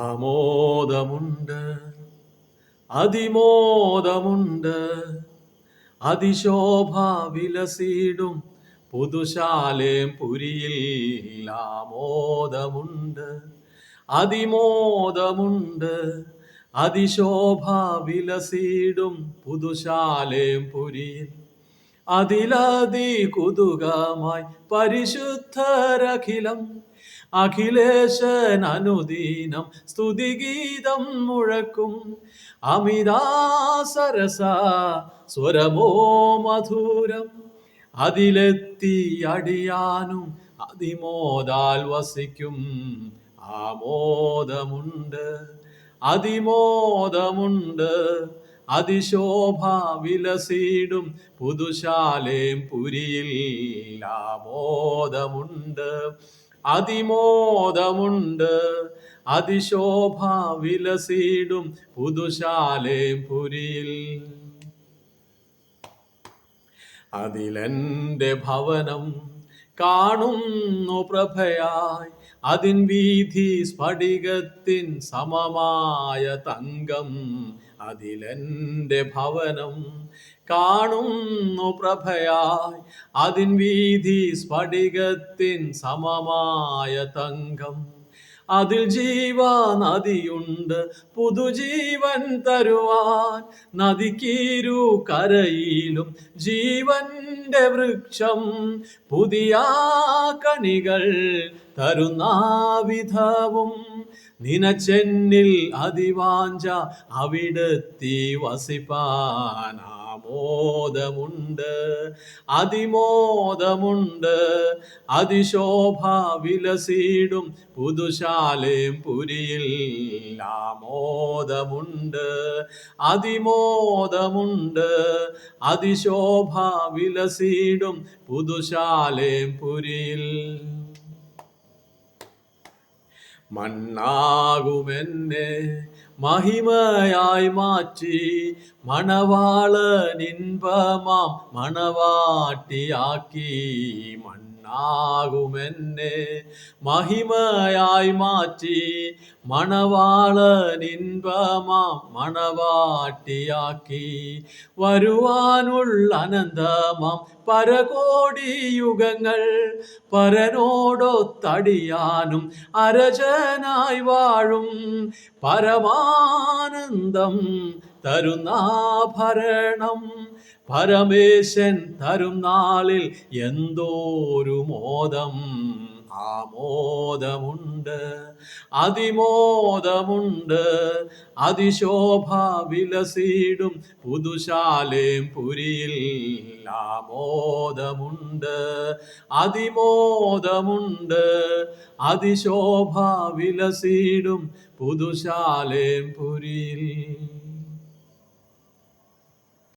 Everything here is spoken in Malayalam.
ആമോദമുണ്ട് അതിമോദമുണ്ട്. അതിശോഭ വിലസിടും പുതുശാലേം പുരിയിൽ ആമോദമുണ്ട് അതിമോദമുണ്ട്. അതിശോഭ വിലസിടും പുതുശാലേം പുരിയിൽ അതിലതി കുതുകമായി പരിശുദ്ധരഖിലം അഖിലേശൻ അനുദീനം സ്തുതിഗീതം മുഴക്കും. അമിതാസരസ സ്വരമോ മധുരം. അതിലെത്തി അടിയാനും അതിമോദാൽ വസിക്കും. ആമോദമുണ്ട് അതിമോദമുണ്ട്. അതിശോഭ വിലസീടും പുതുശാലേം പുരിയിൽ ആമോദമുണ്ട്. അതിമോദമുണ്ട്. അതിശോഭ വിലസീടും പുതുശാലേ പുരിയിൽ. അതിലെന്റെ ഭവനം കാണുന്നു പ്രഭയായി. അതിൻ വീതി സ്ഫടികത്തിൻ സമമായ തങ്കം. അതിലെന്റെ ഭവനം കാണുന്നു പ്രഭയായി. അതിൻ വീതി സ്ഫടികത്തിൻ സമമായ തങ്കം. അതിൽ ജീവ നദിയുണ്ട് പുതുജീവൻ തരുവാൻ നദിക്കീരു കരയിലും ജീവന്റെ വൃക്ഷം പുതിയ കണികൾ തരുന്നാവിധവും നിനച്ചെന്നിൽ അതിവാഞ്ച അവിടെത്തി വസിപ്പാൻ ആമോദമുണ്ട് അതിമോദമുണ്ട്. അതിശോഭ വിലസീടും പുതുശാലയും പുരിയിൽ ആമോദമുണ്ട് അതിമോദമുണ്ട്. അതിശോഭ വിലസീടും പുതുശാലയും പുരിയിൽ മണ്ണാകുമെന്നെ മഹിമയായി മാറ്റി മണവാളനിൻപമാം മണവാട്ടിയാക്കി മണ്ണാകുമെന്നെ. മഹിമയായി മാറ്റി മണവാളനിൻപമാം മണവാട്ടിയാക്കി വരുവാനുള്ള അനന്തമാം പരകോടി യുഗങ്ങൾ പരനോടൊത്തടിയാനും അരജനായി വാഴും പരമാനന്ദം തരുന്നാഭരണം പരമേശൻ തരും നാളിൽ എന്തോരു മോദം. ആമോദമുണ്ട് അതിമോദമുണ്ട്. അതിശോഭ വിലസീടും പുതുശാലേം പുരിയിൽ ആമോദമുണ്ട് അതിമോദമുണ്ട്. അതിശോഭ വിലസീടും പുതുശാലേം പുരിയിൽ